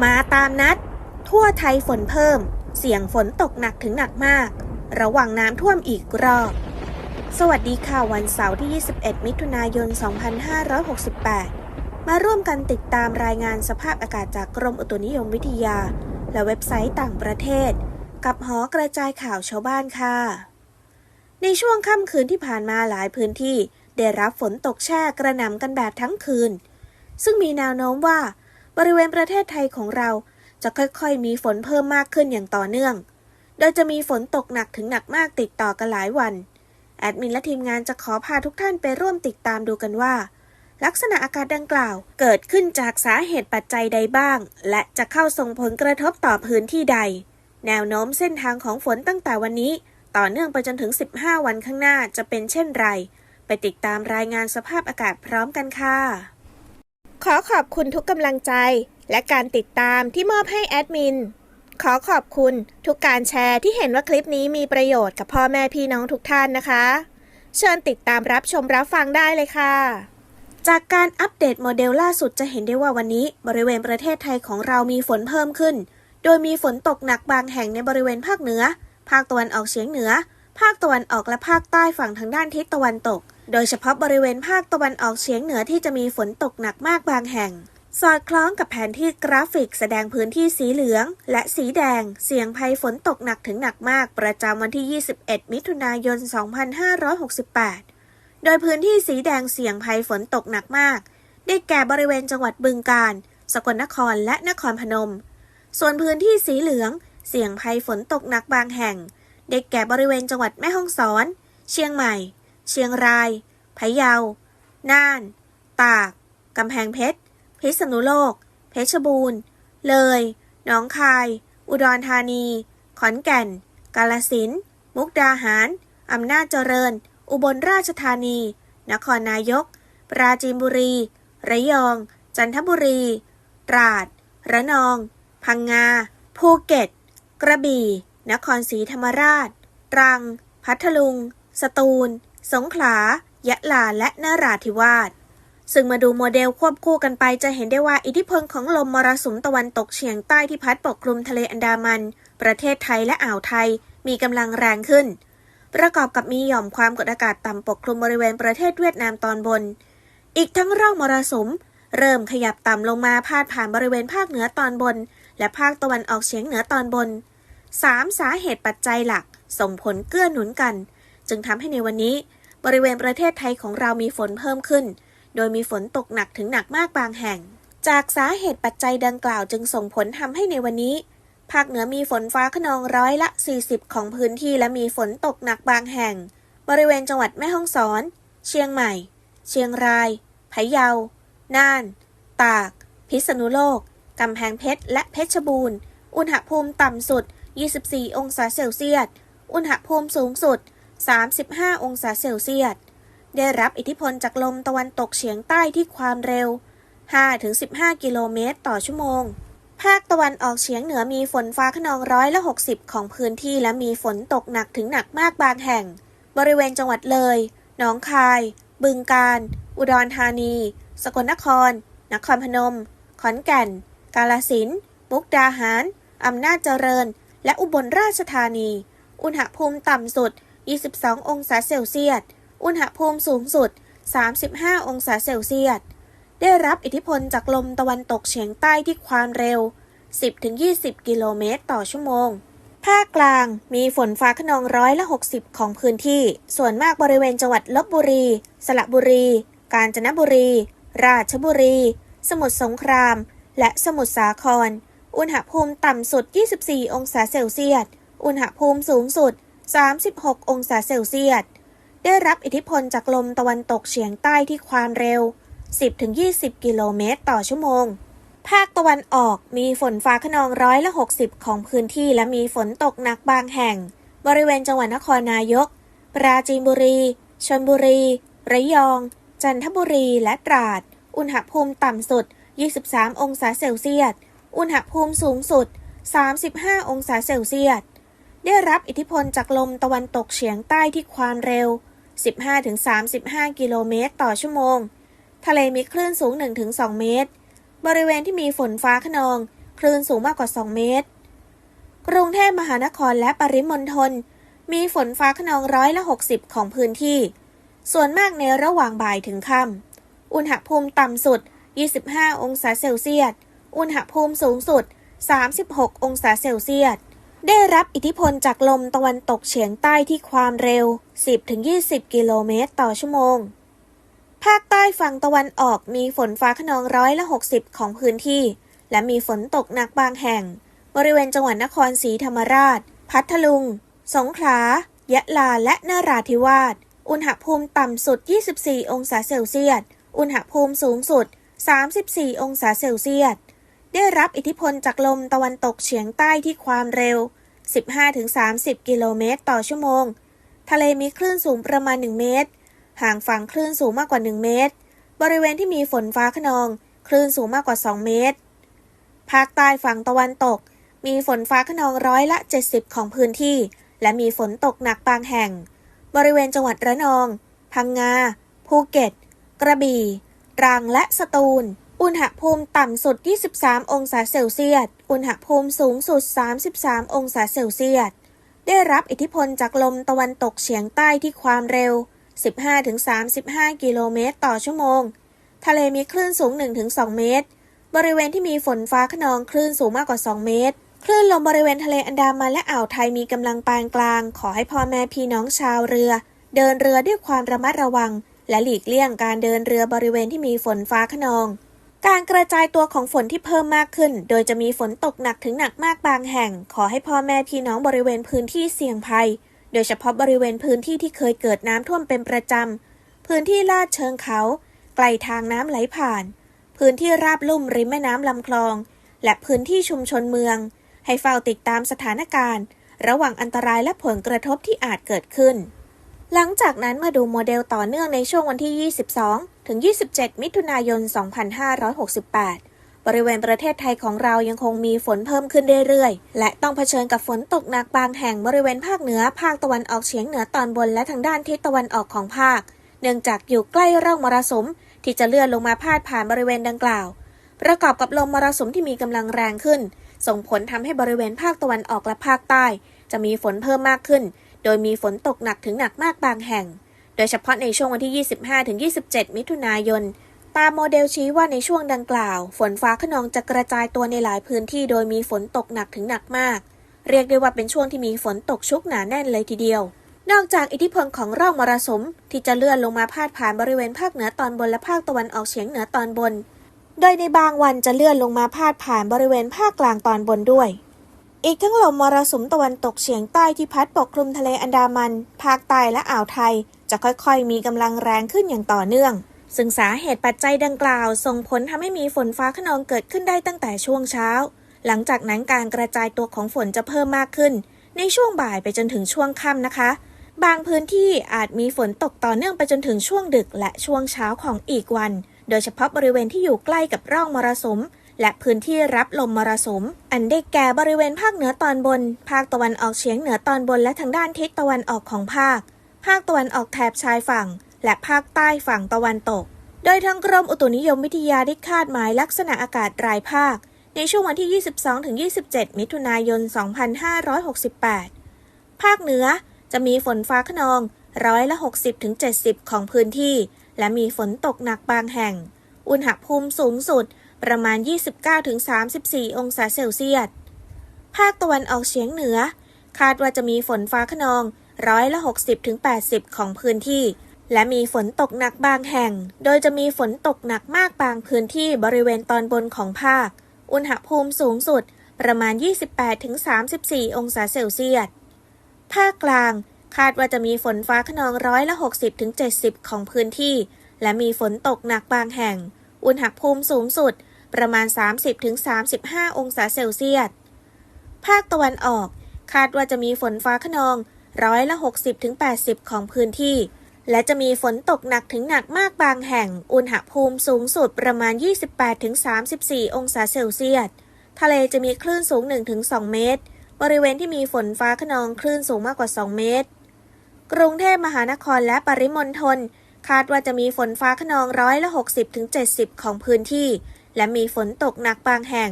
มาตามนัด ทั่วไทยฝนเพิ่ม เสี่ยงฝนตกหนักถึงหนักมาก ระวังน้ำท่วมอีกรอบ สวัสดีค่ะวันเสาร์ที่ 21 มิถุนายน 2568 มาร่วมกันติดตามรายงานสภาพอากาศจากกรมอุตุนิยมวิทยา และเว็บไซต์ต่างประเทศ กับหอกระจายข่าวชาวบ้านค่ะ ในช่วงค่ำคืนที่ผ่านมาหลายพื้นที่ ได้รับฝนตกแช่กระหน่ำกันแบบทั้งคืน ซึ่งมีแนวโน้มว่า บริเวณประเทศไทยของเราจะค่อยๆ มีฝนเพิ่มมากขึ้นอย่างต่อเนื่อง โดยจะมีฝนตกหนักถึงหนักมากติดต่อกันหลายวัน แอดมินและทีมงานจะขอพาทุกท่านไปร่วมติดตามดูกันว่า ลักษณะอากาศดังกล่าวเกิดขึ้นจากสาเหตุปัจจัยใดบ้าง และจะเข้าส่งผลกระทบต่อพื้นที่ใด แนวโน้มเส้นทางของฝนตั้งแต่วันนี้ ต่อเนื่องไปจนถึง 15 วันข้างหน้าจะเป็นเช่นไร ไปติดตามรายงานสภาพอากาศพร้อมกันค่ะ ขอขอบคุณทุกกำลังใจ และการติดตามที่มอบให้แอดมิน ขอขอบคุณทุกการแชร์ที่เห็นว่าคลิปนี้มีประโยชน์กับพ่อแม่พี่น้องทุกท่านนะคะ เชิญติดตามรับชมรับฟังได้เลยค่ะ จากการอัปเดตโมเดลล่าสุดจะเห็นได้ว่าวันนี้บริเวณประเทศไทยของเรามีฝนเพิ่มขึ้น โดยมีฝนตกหนักบางแห่งในบริเวณภาคเหนือ ภาคตะวันออกเฉียงเหนือ ภาคตะวันออกและภาคใต้ฝั่งทางด้านทิศตะวันตก โดยเฉพาะบริเวณภาคตะวันออกเฉียงเหนือที่จะมีฝนตกหนักมากบางแห่ง สอดคล้องกับแผนที่กราฟิกแสดงพื้นที่สีเหลือง และสีแดง เสี่ยงภัยฝนตกหนักถึงหนักมาก ประจำวันที่ 21 มิถุนายน 2568 โดยพื้นที่สีแดงเสี่ยงภัยฝนตกหนักมาก ได้แก่บริเวณจังหวัดบึงกาฬ สกลนคร และนครพนม ส่วนพื้นที่สีเหลือง เสี่ยงภัยฝนตกหนักบางแห่ง ได้แก่บริเวณจังหวัดแม่ฮ่องสอน เชียงใหม่ เชียงราย พะเยา น่าน ตาก กำแพงเพชร พิษณุโลก เพชรบูรณ์ เลย หนองคาย อุดรธานี ขอนแก่น กาลสินธุ์มุกดาหาร อำนาจเจริญ อุบลราชธานี นครนายก ปราจีนบุรี ระยอง จันทบุรี ตราด ระนอง พังงา ภูเก็ต กระบี่ นครศรีธรรมราช ตรัง พัทลุง สตูล สงขลา ยะลา และนราธิวาส ซึ่งมาดูโมเดลควบคู่กันไปจะเห็นได้ว่าอิทธิพลของลมมรสุมตะวันตกเฉียงใต้ที่พัดปกคลุมทะเลอันดามัน ประเทศไทยและอ่าวไทยมีกำลังแรงขึ้น ประกอบกับมีหย่อมความกดอากาศต่ำปกคลุมบริเวณประเทศเวียดนามตอนบน อีกทั้งร่องมรสุมเริ่มขยับต่ำลงมาพาดผ่านบริเวณภาคเหนือตอนบน และภาคตะวันออกเฉียงเหนือตอนบนสามสาเหตุปัจจัยหลัก ส่งผลเกื้อหนุนกัน จึงทำให้ในวันนี้ บริเวณประเทศไทยของเรามีฝนเพิ่มขึ้น โดยมีฝนตกหนักถึงหนักมากบางแห่ง จากสาเหตุปัจจัยดังกล่าวจึงส่งผลทำให้ในวันนี้ ภาคเหนือมีฝนฟ้าขนองร้อยละ 40 ของพื้นที่และมีฝนตกหนักบางแห่ง บริเวณจังหวัดแม่ฮ่องสอน เชียงใหม่ เชียงรายพะเยา น่าน ตาก พิษณุโลก กำแพงเพชร และเพชรบูรณ์ อุณหภูมิต่ำสุด 24 องศาเซลเซียส อุณหภูมิสูงสุด 35 องศาเซลเซียส ได้รับอิทธิพลจากลมตะวันตกเฉียงใต้ที่ความเร็ว 5-15 กิโลเมตรต่อชั่วโมง ภาคตะวันออกเฉียงเหนือมีฝนฟ้าขนองร้อยละ 60 ของพื้นที่และมีฝนตกหนักถึงหนักมากบางแห่ง บริเวณจังหวัดเลย หนองคาย บึงกาฬ อุดรธานี สกลนคร นครพนม ขอนแก่น กาลสินธุ์มุกดาหาร อำนาจเจริญ และอุบลราชธานี อุณหภูมิต่ำสุด 22 องศาเซลเซียส อุณหภูมิสูงสุด 35 องศาเซลเซียส ได้รับอิทธิพลจากลมตะวันตกเฉียงใต้ที่ความเร็ว 10-20 กิโลเมตรต่อชั่วโมง ภาคกลางมีฝนฟ้าขนองร้อยละ 60 ของพื้นที่ ส่วนมากบริเวณจังหวัดลบบุรี สระบุรี กาญจนบุรี ราชบุรี สมุทรสงคราม และสมุทรสาคร อุณหภูมิต่ำสุด 24 องศาเซลเซียส อุณหภูมิสูงสุด 36 องศาเซลเซียส ได้รับอิทธิพลจากลมตะวันตกเฉียงใต้ที่ความเร็ว 10-20 กิโลเมตรต่อชั่วโมง ภาคตะวันออกมีฝนฟ้าขนองร้อยละ 60 ของพื้นที่และมีฝนตกหนักบางแห่ง บริเวณจังหวัดนครนายก ปราจีนบุรี ชลบุรี ระยอง จันทบุรี และตราด อุณหภูมิต่ำสุด 23 องศาเซลเซียส อุณหภูมิสูงสุด 35 องศาเซลเซียส ได้รับอิทธิพลจากลมตะวันตกเฉียงใต้ที่ความเร็ว 15-35 กิโลเมตรต่อชั่วโมง ทะเลมีคลื่นสูง 1-2 เมตร บริเวณที่มีฝนฟ้าขนอง คลื่นสูงมากกว่า 2 เมตร กรุงเทพมหานครและปริมณฑลมีฝนฟ้าขนองร้อยละ 60 ของพื้นที่ ส่วนมากในระหว่างบ่ายถึงค่ำ อุณหภูมิต่ำสุด 25 องศาเซลเซียส อุณหภูมิสูงสุด 36 องศาเซลเซียส ได้รับอิทธิพลจากลมตะวันตกเฉียงใต้ที่ความเร็ว 10-20 กิโลเมตรต่อชั่วโมง ภาคใต้ฝั่งตะวันออกมีฝนฟ้าขนองร้อยละ 60 ของพื้นที่ และมีฝนตกหนักบางแห่ง บริเวณจังหวัดนครศรีธรรมราช พัทลุง สงขลา ยะลา และนราธิวาส อุณหภูมิต่ำสุด 24 องศาเซลเซียส อุณหภูมิสูงสุด 34 องศาเซลเซียส ได้รับอิทธิพลจากลมตะวันตกเฉียงใต้ที่ความเร็ว 15-30 กิโลเมตรต่อชั่วโมง ทะเลมีคลื่นสูงประมาณ 1 เมตร ห่างฝั่งคลื่นสูงมากกว่า 1 เมตร บริเวณที่มีฝนฟ้าขนอง คลื่นสูงมากกว่า 2 เมตร ภาคใต้ฝั่งตะวันตก มีฝนฟ้าขนองร้อยละ 70 ของพื้นที่ และมีฝนตกหนักบางแห่ง บริเวณจังหวัดระนอง พังงา ภูเก็ต กระบี่ ตรัง และสตูล อุณหภูมิต่ำสุด 23 องศาเซลเซียส อุณหภูมิสูงสุด 33 องศาเซลเซียส ได้รับอิทธิพลจากลมตะวันตกเฉียงใต้ที่ความเร็ว 15-35 กิโลเมตรต่อชั่วโมง ทะเลมีคลื่นสูง 1-2 เมตร บริเวณที่มีฝนฟ้าขนองคลื่นสูงมากกว่า 2 เมตร คลื่นลมบริเวณทะเลอันดามันและอ่าวไทยมีกำลังปานกลาง ขอให้พ่อแม่พี่น้องชาวเรือ เดินเรือด้วยความระมัดระวัง และหลีกเลี่ยงการเดินเรือบริเวณที่มีฝนฟ้าขนอง การกระจายตัวของฝนที่เพิ่มมากขึ้น โดยจะมีฝนตกหนักถึงหนักมากบางแห่ง ขอให้พ่อแม่พี่น้องบริเวณพื้นที่เสี่ยงภัย โดยเฉพาะบริเวณพื้นที่ที่เคยเกิดน้ำท่วมเป็นประจำ พื้นที่ลาดเชิงเขา ไกลทางน้ำไหลผ่าน พื้นที่ราบลุ่มริมแม่น้ำลำคลอง และพื้นที่ชุมชนเมือง ให้เฝ้าติดตามสถานการณ์ ระหว่างอันตรายและผลกระทบที่อาจเกิดขึ้น หลังจากนั้นมาดูโมเดลต่อเนื่องในช่วงวันที่ 22 ถึง 27 มิถุนายน 2568 บริเวณประเทศไทยของเรายังคงมีฝนเพิ่มขึ้นเรื่อยๆ และต้องเผชิญกับฝนตกหนักบางแห่งบริเวณภาคเหนือ ภาคตะวันออกเฉียงเหนือตอนบนและทางด้านทิศตะวันออกของภาค เนื่องจากอยู่ใกล้ร่องมรสุมที่จะเลื่อนลงมาพาดผ่านบริเวณดังกล่าว ประกอบกับลมมรสุมที่มีกำลังแรงขึ้น ส่งผลทำให้บริเวณภาคตะวันออกและภาคใต้ จะมีฝนเพิ่มมากขึ้น โดยมีฝนตกหนักถึงหนักมากบางแห่ง โดยเฉพาะในช่วงวันที่ 25-27 มิถุนายน ตามโมเดลชี้ว่าในช่วงดังกล่าว ฝนฟ้าขนองจะกระจายตัวในหลายพื้นที่โดยมีฝนตกหนักถึงหนักมาก เรียกได้ว่าเป็นช่วงที่มีฝนตกชุกหนาแน่นเลยทีเดียวนอกจากอิทธิพลของร่องมรสุมที่จะเลื่อนลงมาพาดผ่านบริเวณภาคเหนือตอนบนและภาคตะวันออกเฉียงเหนือตอนบน โดยในบางวันจะเลื่อนลงมาพาดผ่านบริเวณภาคกลางตอนบนด้วย อีกทั้งลมมรสุมตะวันตกเฉียงใต้ที่พัดปกคลุมทะเลอันดามัน ภาคใต้และอ่าวไทย จะค่อยๆ มีกำลังแรงขึ้นอย่างต่อเนื่อง ซึ่งสาเหตุปัจจัยดังกล่าว ส่งผลทำให้มีฝนฟ้าขนองเกิดขึ้นได้ตั้งแต่ช่วงเช้า หลังจากนั้นการกระจายตัวของฝนจะเพิ่มมากขึ้น ในช่วงบ่ายไปจนถึงช่วงค่ำนะคะ บางพื้นที่อาจมีฝนตกต่อเนื่องไปจนถึงช่วงดึกและช่วงเช้าของอีกวัน โดยเฉพาะบริเวณที่อยู่ใกล้กับร่องมรสุม และพื้นที่รับลมมรสุม อันได้แก่บริเวณภาคเหนือตอนบน ภาคตะวันออกเฉียงเหนือตอนบนและทางด้านทิศตะวันออกของภาค ภาคตะวันออกแถบชายฝั่ง และภาคใต้ฝั่งตะวันตก โดยทางกรมอุตุนิยมวิทยาได้คาดหมายลักษณะอากาศรายภาค ในช่วงวันที่ 22-27 มิถุนายน 2568 ภาคเหนือจะมีฝนฟ้าขนองร้อยละ 60-70 ของพื้นที่ และมีฝนตกหนักบางแห่ง อุณหภูมิสูงสุด ประมาณ 29-34 องศาเซลเซียส ภาคตะวันออกเฉียงเหนือ คาดว่าจะมีฝนฟ้าขนองร้อยละ 60-80 ของพื้นที่ และมีฝนตกหนักบางแห่ง โดยจะมีฝนตกหนักมากบางพื้นที่บริเวณตอนบนของภาค อุณหภูมิสูงสุดประมาณ 28-34 องศาเซลเซียส ภาคกลางคาดว่าจะมีฝนฟ้าขนองร้อยละ 60-70 ของพื้นที่ และมีฝนตกหนักบางแห่ง อุณหภูมิสูงสุด ประมาณ 30-35 องศาเซลเซียส ภาคตะวันออก คาดว่าจะมีฝนฟ้าขนองร้อยละ 60-80 ของพื้นที่ และจะมีฝนตกหนักถึงหนักมากบางแห่ง อุณหภูมิสูงสุดประมาณ 28-34 องศาเซลเซียส ทะเลจะมีคลื่นสูง 1-2 เมตร บริเวณที่มีฝนฟ้าขนองคลื่นสูงมากกว่า 2 เมตร กรุงเทพมหานครและปริมณฑลคาดว่าจะมีฝนฟ้าขนองร้อยละ 60-70 ของพื้นที่ และมีฝนตกหนักบางแห่ง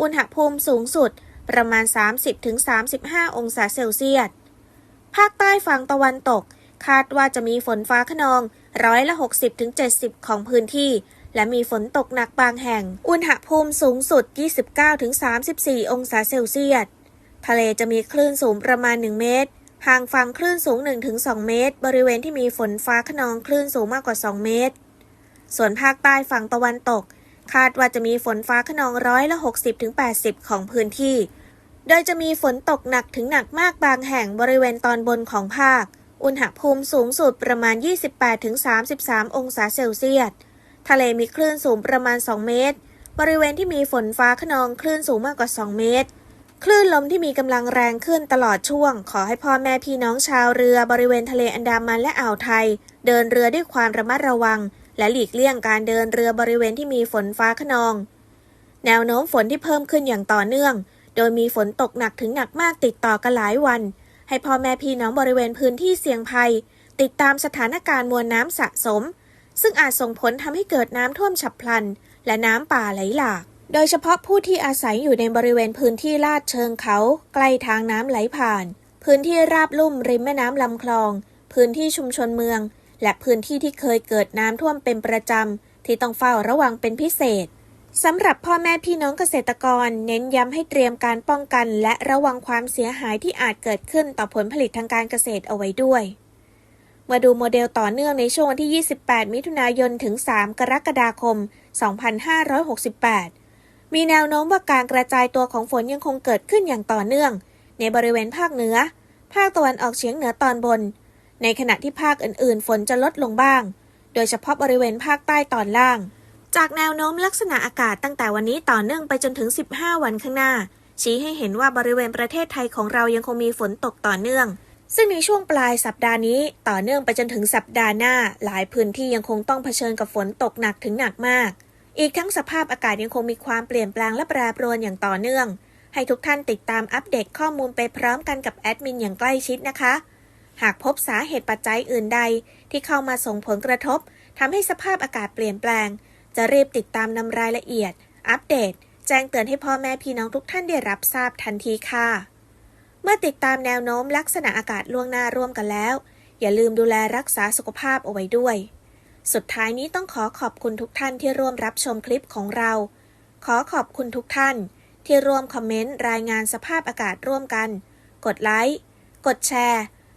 อุณหภูมิสูงสุดประมาณ 30-35 องศาเซลเซียส ภาคใต้ฝั่งตะวันตก คาดว่าจะมีฝนฟ้าขนองร้อยละ 60-70 ของพื้นที่ และมีฝนตกหนักบางแห่ง อุณหภูมิสูงสุด 29-34 องศาเซลเซียส ทะเลจะมีคลื่นสูงประมาณ 1 เมตร ห่างฝั่งคลื่นสูง 1-2 เมตร บริเวณที่มีฝนฟ้าขนองคลื่นสูงมากกว่า 2 เมตร ส่วนภาคใต้ฝั่งตะวันตก คาดว่าจะมีฝนฟ้าขนองร้อยละ 60-80 ของพื้นที่ โดยจะมีฝนตกหนักถึงหนักมากบางแห่งบริเวณตอนบนของภาค อุณหภูมิสูงสุดประมาณ 28-33 องศาเซลเซียส ทะเลมีคลื่นสูงประมาณ 2 เมตร บริเวณที่มีฝนฟ้าขนองคลื่นสูงมากกว่า 2 เมตร คลื่นลมที่มีกำลังแรงขึ้นตลอดช่วง ขอให้พ่อแม่พี่น้องชาวเรือบริเวณทะเลอันดามันและอ่าวไทย เดินเรือด้วยความระมัดระวัง และหลีกเลี่ยงการเดินเรือบริเวณที่มีฝนฟ้าขนอง แนวโน้มฝนที่เพิ่มขึ้นอย่างต่อเนื่อง โดยมีฝนตกหนักถึงหนักมากติดต่อกันหลายวัน ให้พ่อแม่พี่น้องบริเวณพื้นที่เสี่ยงภัย ติดตามสถานการณ์มวลน้ำสะสม ซึ่งอาจส่งผลทำให้เกิดน้ำท่วมฉับพลัน และน้ำป่าไหลหลากโดยเฉพาะผู้ที่อาศัยอยู่ในบริเวณพื้นที่ลาดเชิงเขา ใกล้ทางน้ำไหลผ่าน พื้นที่ราบลุ่มริมแม่น้ำลำคลอง พื้นที่ชุมชนเมือง และพื้นที่ที่เคยเกิดน้ำท่วมเป็นประจำ ที่ต้องเฝ้าระวังเป็นพิเศษสำหรับพ่อแม่พี่น้องเกษตรกร เน้นย้ำให้เตรียมการป้องกันและระวังความเสียหายที่อาจเกิดขึ้นต่อผลผลิตทางการเกษตรเอาไว้ด้วย มาดูโมเดลต่อเนื่องในช่วงวันที่ 28 มิถุนายนถึง 3 กรกฎาคม 2568 มีแนวโน้มว่าการกระจายตัวของฝนยังคงเกิดขึ้นอย่างต่อเนื่อง ในบริเวณภาคเหนือ ภาคตะวันออกเฉียงเหนือตอนบน ในขณะที่ภาคอื่นๆ ฝนจะลดลงบ้าง โดยเฉพาะบริเวณภาคใต้ตอนล่าง จากแนวโน้มลักษณะอากาศตั้งแต่วันนี้ต่อเนื่องไปจนถึง 15 วันข้างหน้า ชี้ให้เห็นว่าบริเวณประเทศไทยของเรายังคงมีฝนตกต่อเนื่อง ซึ่งในช่วงปลายสัปดาห์นี้ ต่อเนื่องไปจนถึงสัปดาห์หน้า หลายพื้นที่ยังคงต้องเผชิญกับฝนตกหนักถึงหนักมาก อีกทั้งสภาพอากาศยังคงมีความเปลี่ยนแปลงและแปรปรวนอย่างต่อเนื่อง ให้ทุกท่านติดตามอัปเดตข้อมูลไปพร้อมกันกับแอดมินอย่างใกล้ชิดนะคะ หากพบสาเหตุปัจจัยอื่นใด ที่เข้ามาส่งผลกระทบทำให้สภาพอากาศเปลี่ยนแปลง จะรีบติดตามนำรายละเอียด อัปเดต แจ้งเตือนให้พ่อแม่พี่น้องทุกท่านได้รับทราบทันทีค่ะ เมื่อติดตามแนวโน้มลักษณะอากาศล่วงหน้าร่วมกันแล้ว อย่าลืมดูแลรักษาสุขภาพเอาไว้ด้วย สุดท้ายนี้ต้องขอขอบคุณทุกท่านที่ร่วมรับชมคลิปของเรา ขอขอบคุณทุกท่าน ที่ร่วมคอมเมนต์รายงานสภาพอากาศร่วมกัน กดไลค์ กดแชร์